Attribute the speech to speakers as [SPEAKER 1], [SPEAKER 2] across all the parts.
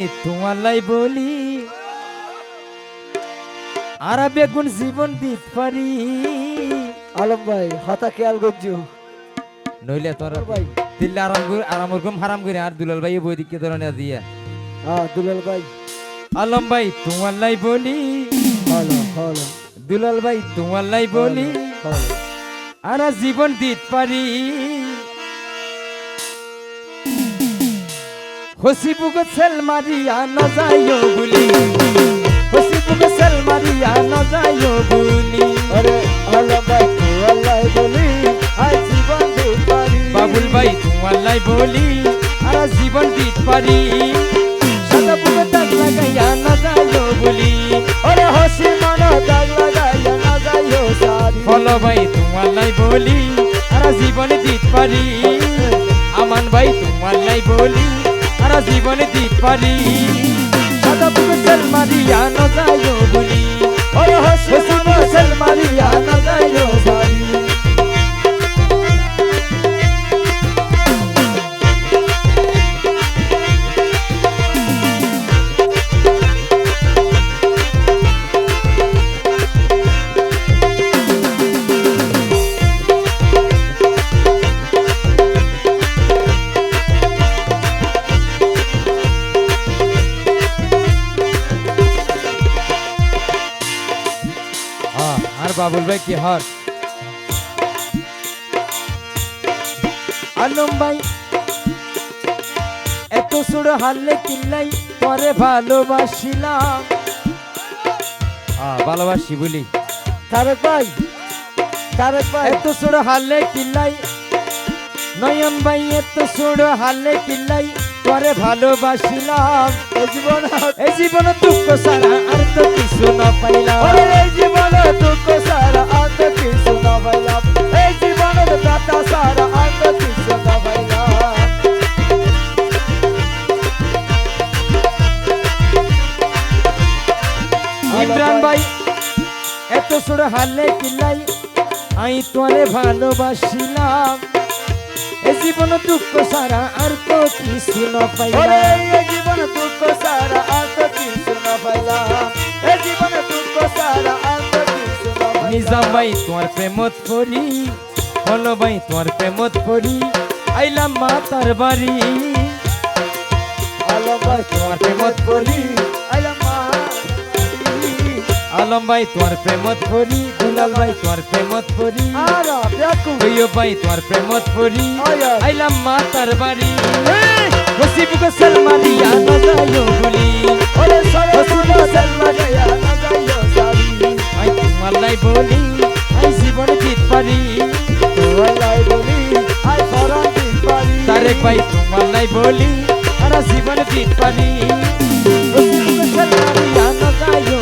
[SPEAKER 1] তোমালাই বলি আর বেগুন জীবন দিত পারি।
[SPEAKER 2] আলম ভাই হাতা খেয়াল করছ?
[SPEAKER 1] নইলে তোর
[SPEAKER 2] ভাই।
[SPEAKER 1] দিল্লি আরাম করে আরাম ওরকম হারাম করে। আর দুলাল ভাই বই দিকে ধরে না দিয়া।
[SPEAKER 2] হ্যাঁ দুলাল ভাই।
[SPEAKER 1] আলম ভাই তোমালাই বলি।
[SPEAKER 2] হলো হলো।
[SPEAKER 1] দুলাল ভাই তোমালাই বলি। আর জীবন দিত পারি। হসিবুকে সেল মারিয়া না যাইও বলি। হসিবুকে সেল মারিয়া না যাইও বলি।
[SPEAKER 2] আরে আলম ভাই আল্লাহ বলি আই জীবন দিতে পারি।
[SPEAKER 1] বাবুল ভাই তোমালাই বলি আর জীবন দিত পারি। সাদা বুকে দাগ লাগাইয়া না যাইও বলি।
[SPEAKER 2] আরে হাসি মানো দাগ লাগাইয়া না যাইও সারি।
[SPEAKER 1] ফলো ভাই তোমালাই বলি আর জীবন দিত পারি। আমান ভাই তোমালাই বলি জীবন দিত পারি সাদা বুকে মারিয়া না বাবুল ভাই কি হর আলম ভাই এত সুর হারলে কিল্লাই পরে ভালোবাসিলাম। ভালোবাসি বলি।
[SPEAKER 2] তারেক ভাই তারেক ভাই।
[SPEAKER 1] এত সুর হারলে কিল্লাই নয়ন ভাই এত সুর হারলে কিল্লাই পরে ভালোবাসিলাম।
[SPEAKER 2] জীবন
[SPEAKER 1] এই জীবন দুঃখ সারা আর তো কিছু না পাইলাম। এত সুর হারলে কিল্লাই আমি তোরে ভালোবাসিলাম। এ জীবন দুঃখ সারা আর তো কিছু না পাইলাম।
[SPEAKER 2] এই জীবন দুঃখ সারা আর তো কিছু না পাইলাম। এই জীবন দুঃখ সারা আর তো কিছু না পাইলাম।
[SPEAKER 1] নিজাম ভাই তোমার প্রেমত পড়ি হলো ভাই তোমার প্রেমত পড়ি আইলাম মা তার বাড়ি।
[SPEAKER 2] আলম ভাই
[SPEAKER 1] তোমার প্রেমত পড়ি আলম ভাই তোমার প্রেমত পড়ি দুলাল ভাই তোমার প্রেমত পড়ি
[SPEAKER 2] আর
[SPEAKER 1] ভাই তোমার প্রেমত পড়ি আইলাম মা তার বাড়ি নসিবুকে সালমানিয়া না যাইও বলি
[SPEAKER 2] ওরে সরে সেলমা না যাইও সারি।
[SPEAKER 1] আই তোমার লাই বলি আই জীবন জিত পারি।
[SPEAKER 2] ওলাই বলি আই ফরান দিন পারি।
[SPEAKER 1] তারেক ভাই তোমার লাই বলি আর জীবন জিত পারি। নসিবুকে সালমানিয়া না যাইও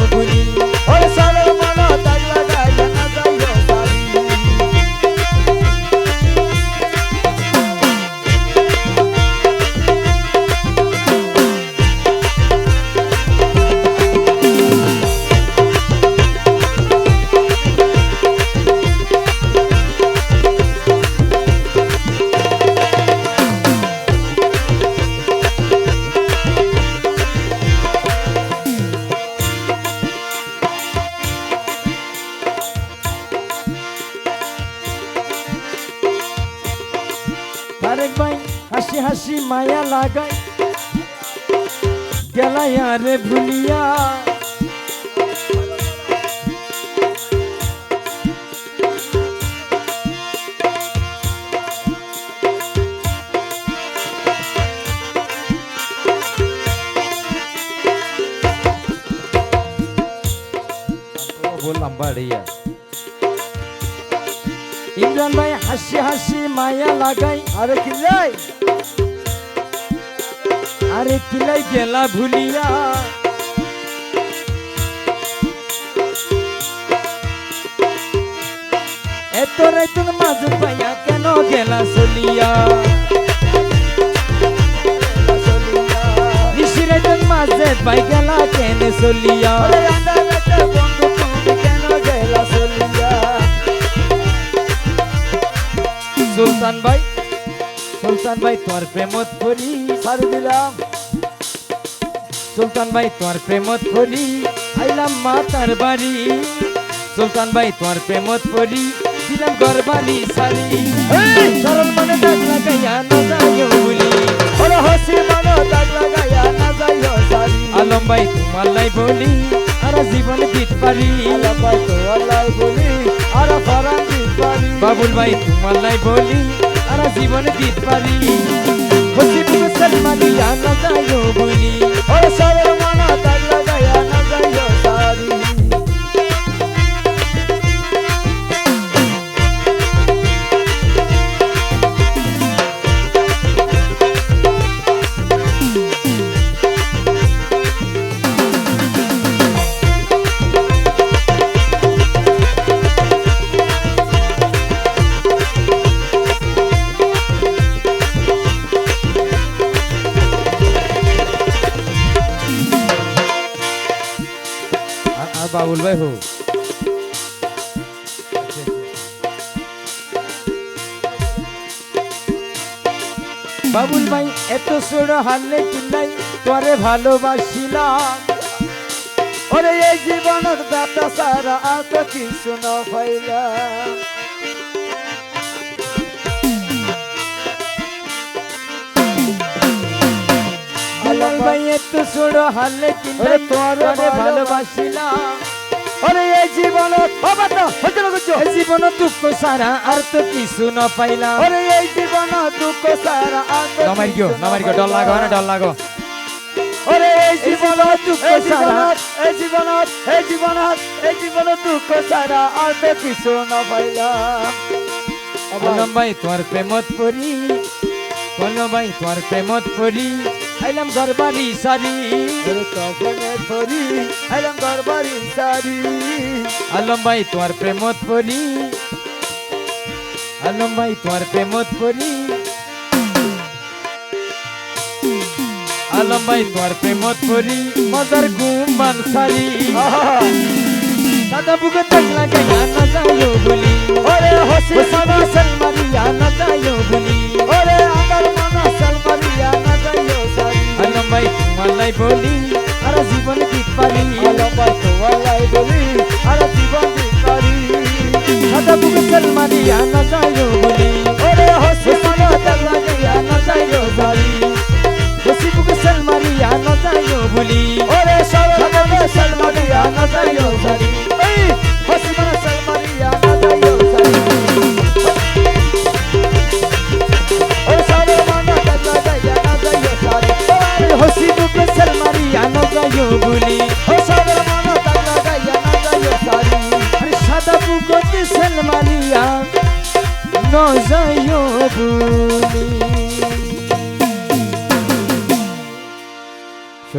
[SPEAKER 1] হাসি হাসি মায়া লাগাই। গেলাই আরে ভুলিয়া। হাসি হাসি মায়া লাগাই।
[SPEAKER 2] আরে কিলাই।
[SPEAKER 1] আরে কিলাই গেলা ভুলিয়া। এত রাইতুন মাঝে পাইয়া কেন গেলা চলিয়া? নিশি রাইতুন মাঝে পাই গেলা কেন চলিয়া? সুলতান ভাই। সুলতান ভাই তোর প্রেমত করি
[SPEAKER 2] ছাড়ি দিলাম।
[SPEAKER 1] সুলতান ভাই তোমার প্রেমত করি আইলাম মাতার বাড়ি। সুলতান ভাই তোমার প্রেমত করি দিলাম ঘর বাড়ি সারি! সরল মনে দাগ লাগাইয়া না যাইও বলি।
[SPEAKER 2] ওরে হসি মানো দাগ লাগাইয়া না যাইও সারি।
[SPEAKER 1] আলম ভাই তোমার লাই বলি আর জীবন দিত পারি।
[SPEAKER 2] আল্লাহ পাই তো আল্লাহ বলি আর ফরান
[SPEAKER 1] বাবুল ভাই, তোমার লাই বলি আর জীবনে দিতে পারি। হসিব মুসলমানিয়া না যাইও বলি।
[SPEAKER 2] ওরে সরল
[SPEAKER 1] বাবুল ভাই হো বাবুল ভাই এত ছোট হারলে চিল্লাই তোরে ভালোবাসিলাম।
[SPEAKER 2] ওরে এই জীবনের দাতা সারা আর তো কিছু না পাইলাম
[SPEAKER 1] আলম ভাই এত ছোট হারলে চিল্লাই
[SPEAKER 2] তোরে
[SPEAKER 1] ভালোবাসিলাম।
[SPEAKER 2] ওরে এই জীবনের বাবা তো হইতে লাগছো
[SPEAKER 1] এই জীবন দুঃখ সারা আর তো কিছু না পাইলাম।
[SPEAKER 2] ওরে এই জীবন দুঃখ সারা আর তো
[SPEAKER 1] নমার গিও নমার গিও ডর লাগো না। ডর লাগো
[SPEAKER 2] ওরে এই
[SPEAKER 1] জীবন
[SPEAKER 2] জীবন
[SPEAKER 1] দুঃখ সারা।
[SPEAKER 2] এই জীবন এই জীবন এই জীবন দুঃখ সারা আর তো কিছু না পাইলাম।
[SPEAKER 1] আলম ভাই তোমার প্রেমত পড়ি। কোন ভাই তোমার প্রেমত পড়ি। আইলাম ঘর বাড়ি সারি।
[SPEAKER 2] তখনে ধরি আইলাম দরবারি সারি।
[SPEAKER 1] আলম ভাই তোমার প্রেমত পড়ি আলম ভাই তোমার প্রেমত পড়ি আলম ভাই তোমার প্রেমত পড়ি মজার ঘুম বান সারি।
[SPEAKER 2] আহা!
[SPEAKER 1] দাদা বুকে তাক লাগাইয়া না যাইও বলি।
[SPEAKER 2] ওরে হসি
[SPEAKER 1] ওসমানা সালমারিয়া না যাইও বলি।
[SPEAKER 2] ওরে আঙ্গার মানা সালমারিয়া না যাইও
[SPEAKER 1] ভাই তোমার লাই বলি, আর জীবন দিত পারি
[SPEAKER 2] আলো পাই তো আল্লাহ বলি, আর জীবন দিতারি
[SPEAKER 1] দাদা বুকে সালমারিয়া না যাইও বলি,
[SPEAKER 2] ওরে হসি মানা সালমারিয়া না যাইও সারি
[SPEAKER 1] বসি বুকে সালমারিয়া না যাইও বলি,
[SPEAKER 2] ওরে সরমানা সালমারিয়া না যাইও সারি
[SPEAKER 1] যাইও বলি।
[SPEAKER 2] ও সরমানা সালমারিয়া না যাইও সারি।
[SPEAKER 1] আরে সাদা বুকে সালমারিয়া না যাইও বলি।